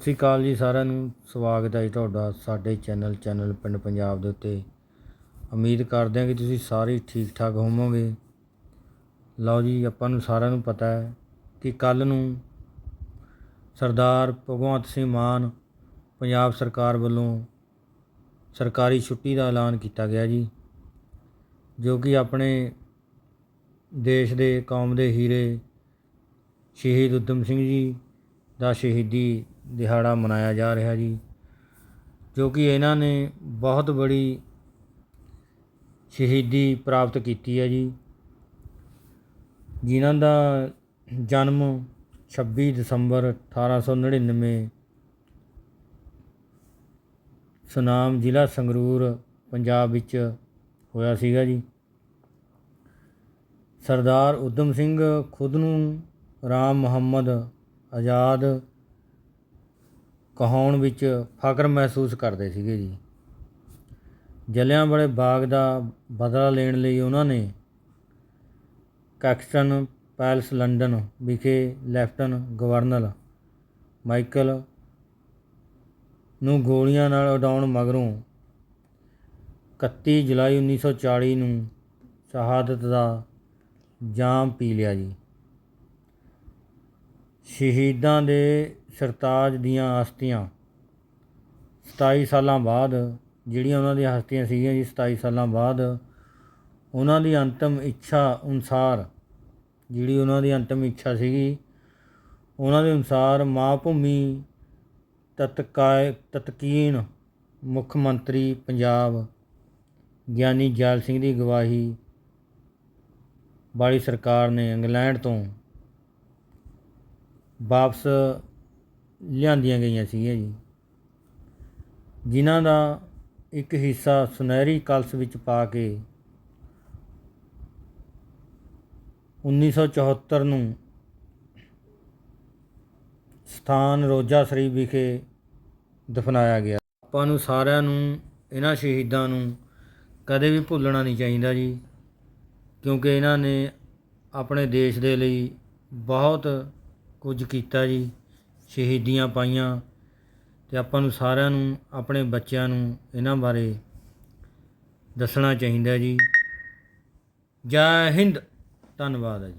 ਸਤਿ ਸ਼੍ਰੀ ਅਕਾਲ ਜੀ ਸਾਰਿਆਂ ਨੂੰ। ਸਵਾਗਤ ਹੈ ਜੀ ਤੁਹਾਡਾ ਸਾਡੇ ਚੈਨਲ ਚੈਨਲ ਪਿੰਡ ਪੰਜਾਬ ਦੇ ਉੱਤੇ। ਉਮੀਦ ਕਰਦੇ ਹਾਂ ਕਿ ਤੁਸੀਂ ਸਾਰੇ ਠੀਕ ਠਾਕ ਹੋਵੋਗੇ। ਲਓ ਜੀ, ਆਪਾਂ ਨੂੰ ਸਾਰਿਆਂ ਨੂੰ ਪਤਾ ਹੈ ਕਿ ਕੱਲ ਨੂੰ ਸਰਦਾਰ ਭਗਵੰਤ ਸਿੰਘ ਮਾਨ ਪੰਜਾਬ ਸਰਕਾਰ ਵੱਲੋਂ ਸਰਕਾਰੀ ਛੁੱਟੀ ਦਾ ਐਲਾਨ ਕੀਤਾ ਗਿਆ ਜੀ, ਜੋ ਕਿ ਆਪਣੇ ਦੇਸ਼ ਦੇ ਕੌਮ ਦੇ ਹੀਰੇ ਸ਼ਹੀਦ ਉਦਮ ਸਿੰਘ ਜੀ ਦਾ ਸ਼ਹੀਦੀ ਦਿਹਾੜਾ ਮਨਾਇਆ ਜਾ ਰਿਹਾ ਜੀ, ਜੋ ਕਿ ਇਹਨਾਂ ਨੇ ਬਹੁਤ ਬੜੀ ਸ਼ਹੀਦੀ ਪ੍ਰਾਪਤ ਕੀਤੀ ਹੈ ਜੀ। ਜਿਨ੍ਹਾਂ ਦਾ ਜਨਮ 26 ਦਸੰਬਰ 1899 ਸੁਨਾਮ ਜ਼ਿਲ੍ਹਾ ਸੰਗਰੂਰ, ਪੰਜਾਬ ਵਿੱਚ ਹੋਇਆ ਸੀਗਾ ਜੀ। ਸਰਦਾਰ ਉਦਮ ਸਿੰਘ ਖੁਦ ਨੂੰ ਰਾਮ ਮੁਹੰਮਦ ਆਜ਼ਾਦ ਕਹਾਉਣ ਵਿੱਚ ਫਖਰ ਮਹਿਸੂਸ ਕਰਦੇ ਸੀਗੇ ਜੀ। ਜਲਿਆਂਵਾਲੇ ਬਾਗ ਦਾ ਬਦਲਾ ਲੈਣ ਲਈ ਉਹਨਾਂ ਨੇ ਕੈਕਸਟਨ ਪੈਲਸ ਲੰਡਨ ਵਿਖੇ ਲੈਫਟਨ ਗਵਰਨਰ ਮਾਈਕਲ ਨੂੰ ਗੋਲੀਆਂ ਨਾਲ ਉਡਾਉਣ ਮਗਰੋਂ 31 ਜੁਲਾਈ 1940 ਨੂੰ ਸ਼ਹਾਦਤ ਦਾ ਜਾਮ ਪੀ ਲਿਆ ਜੀ। ਸ਼ਹੀਦਾਂ ਦੇ ਸਰਤਾਜ ਦੀਆਂ ਹਸਤੀਆਂ। 27 ਸਾਲਾਂ ਬਾਅਦ ਜਿਹੜੀਆਂ ਉਹਨਾਂ ਦੀਆਂ ਹਸਤੀਆਂ ਸੀਗੀਆਂ ਜੀ 27 ਸਾਲਾਂ ਬਾਅਦ ਉਹਨਾਂ ਦੀ ਅੰਤਮ ਇੱਛਾ ਅਨੁਸਾਰ ਜਿਹੜੀ ਉਹਨਾਂ ਦੀ ਅੰਤਮ ਇੱਛਾ ਸੀਗੀ, ਉਹਨਾਂ ਦੇ ਅਨੁਸਾਰ ਮਾਂ ਭੂਮੀ ਤਤਕਾਇ, ਤਤਕੀਨ ਮੁੱਖ ਮੰਤਰੀ ਪੰਜਾਬ ਗਿਆਨੀ ਜੈਲ ਸਿੰਘ ਦੀ ਗਵਾਹੀ ਵਾਲੀ ਸਰਕਾਰ ਨੇ ਇੰਗਲੈਂਡ ਤੋਂ ਵਾਪਸ ਲਿਆਂਦੀਆਂ ਗਈਆਂ ਸੀਗੀਆਂ ਜੀ। ਜਿਨ੍ਹਾਂ ਦਾ ਇੱਕ ਹਿੱਸਾ ਸੁਨਹਿਰੀ ਕਲਸ ਵਿੱਚ ਪਾ ਕੇ 1974 ਨੂੰ ਸਥਾਨ ਰੋਜਾ ਸਰੀ ਵਿਖੇ ਦਫਨਾਇਆ ਗਿਆ। ਆਪਾਂ ਨੂੰ ਸਾਰਿਆਂ ਨੂੰ, ਇਹਨਾਂ ਸ਼ਹੀਦਾਂ ਨੂੰ ਕਦੇ ਵੀ ਭੁੱਲਣਾ ਨਹੀਂ ਚਾਹੀਦਾ ਜੀ, ਕਿਉਂਕਿ ਇਹਨਾਂ ਨੇ ਆਪਣੇ ਦੇਸ਼ ਦੇ ਲਈ ਬਹੁਤ ਕੁਝ ਕੀਤਾ ਜੀ। ਸ਼ਹੀਦੀਆਂ ਪਾਈਆਂ ਅਤੇ ਆਪਾਂ ਨੂੰ ਸਾਰਿਆਂ ਨੂੰ, ਆਪਣੇ ਬੱਚਿਆਂ ਨੂੰ ਇਹਨਾਂ ਬਾਰੇ ਦੱਸਣਾ ਚਾਹੀਦਾ ਜੀ। ਜੈ ਹਿੰਦ। ਧੰਨਵਾਦ ਹੈ ਜੀ।